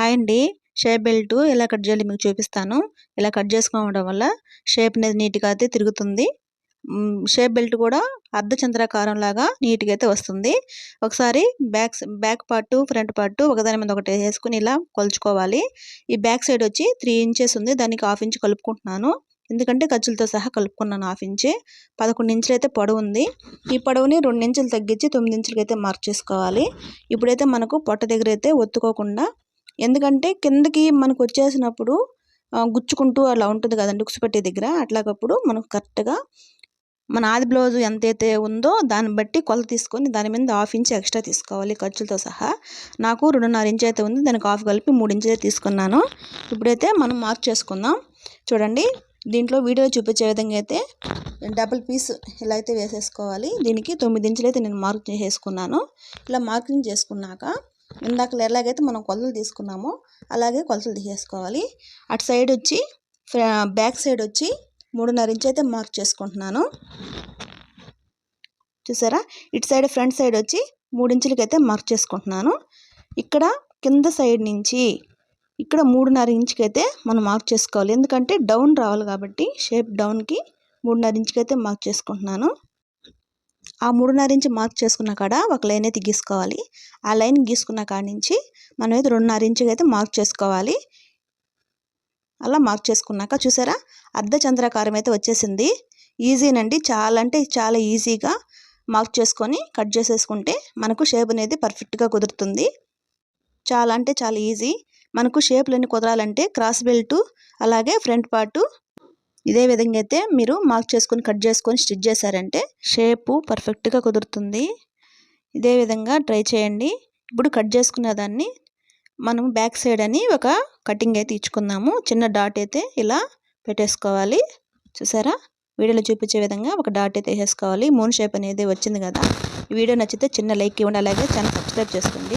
Hi అండి. Shape belt ఎలా cut చేయాలి మీకు చూపిస్తాను. ఇలా కట్ చేసుకోవడం వల్ల షేప్ అనేది నీట్గా అయితే తిరుగుతుంది. షేప్ బెల్ట్ కూడా అర్ధ చంద్రాకారం లాగా నీట్గా అయితే వస్తుంది. ఒకసారి back back part front part ఒకదాని మీద ఒకటి వేసుకుని ఇలా కొలుచుకోవాలి. ఈ బ్యాక్ సైడ్ వచ్చి త్రీ ఇంచెస్ ఉంది. దానికి హాఫ్ ఇంచ్ కలుపుకుంటున్నాను. ఎందుకంటే ఖర్చులతో సహా కలుపుకున్నాను హాఫ్ ఇంచి. పదకొండు ఇంచులు అయితే పొడవు ఉంది. ఈ పొడవుని రెండు ఇంచులు తగ్గించి తొమ్మిది ఇంచులకి అయితే మార్క్ చేసుకోవాలి ఇప్పుడైతే మనకు పొట్ట దగ్గర అయితే ఒత్తుకోకుండా ఎందుకంటే కిందకి మనకు వచ్చేసినప్పుడు గుచ్చుకుంటూ అలా ఉంటుంది కదండి పెట్టే దగ్గర. అట్లాగప్పుడు మనకు కరెక్ట్గా మన ఆది బ్లౌజ్ ఎంతైతే ఉందో దాన్ని బట్టి కొలత తీసుకొని దాని మీద హాఫ్ ఇంచ్ ఎక్స్ట్రా తీసుకోవాలి ఖర్చులతో సహా. నాకు రెండున్నర ఇంచ్ అయితే ఉంది. దానికి హాఫ్ కలిపి మూడు ఇంచులే తీసుకున్నాను. ఇప్పుడైతే మనం మార్క్ చేసుకుందాం. చూడండి దీంట్లో వీడియో చూపించే విధంగా అయితే డబుల్ పీస్ ఇలా అయితే వేసేసుకోవాలి. దీనికి తొమ్మిది ఇంచులు అయితే నేను మార్క్ చేసుకున్నాను ఇలా మార్కింగ్ చేసుకున్నాక ఇందాక ఎలాగైతే మనం కొలతలు తీసుకున్నామో అలాగే కొలతలు తీసేసుకోవాలి. అటు సైడ్ వచ్చి బ్యాక్ సైడ్ వచ్చి మూడున్నర ఇంచ్ అయితే మార్క్ చేసుకుంటున్నాను. చూసారా? ఇటు సైడ్ ఫ్రంట్ సైడ్ వచ్చి మూడించులకి అయితే మార్క్ చేసుకుంటున్నాను. ఇక్కడ కింద సైడ్ నుంచి ఇక్కడ మూడున్నర ఇంచుకి అయితే మనం మార్క్ చేసుకోవాలి. ఎందుకంటే డౌన్ రావాలి కాబట్టి షేప్ డౌన్కి మూడున్నర ఇంచుకి అయితే మార్క్ చేసుకుంటున్నాను. ఆ మూడున్నర ఇంచు మార్క్ చేసుకున్న కాడ ఒక లైన్ అయితే గీసుకోవాలి. ఆ లైన్ గీసుకున్న కాడ నుంచి మనం అయితే రెండున్నర ఇంచుకి అయితే మార్క్ చేసుకోవాలి. అలా మార్క్ చేసుకున్నాక చూసారా? అర్ధ చంద్రాకారం అయితే వచ్చేసింది. ఈజీనండి చాలా అంటే చాలా ఈజీగా మార్క్ చేసుకొని కట్ చేసేసుకుంటే మనకు షేప్ అనేది పర్ఫెక్ట్గా కుదురుతుంది. చాలా అంటే చాలా ఈజీ. మనకు షేప్లన్నీ కుదరాలంటే క్రాస్ బెల్టు అలాగే ఫ్రంట్ పార్టు ఇదే విధంగా అయితే మీరు మార్క్ చేసుకొని కట్ చేసుకొని స్టిచ్ చేశారంటే షేపు పర్ఫెక్ట్గా కుదురుతుంది. ఇదే విధంగా ట్రై చేయండి. ఇప్పుడు కట్ చేసుకున్న దాన్ని మనం బ్యాక్ సైడ్ అని ఒక కటింగ్ అయితే ఇచ్చుకున్నాము చిన్న డాట్ అయితే ఇలా పెట్టేసుకోవాలి. చూసారా? వీడియోలో చూపించే విధంగా ఒక డాట్ అయితే వేసేసుకోవాలి. మూన్ షేప్ అనేది వచ్చింది కదా. ఈ వీడియో నచ్చితే చిన్న లైక్ ఇవ్వండి. అలాగే ఛానల్ సబ్స్క్రైబ్ చేసుకోండి.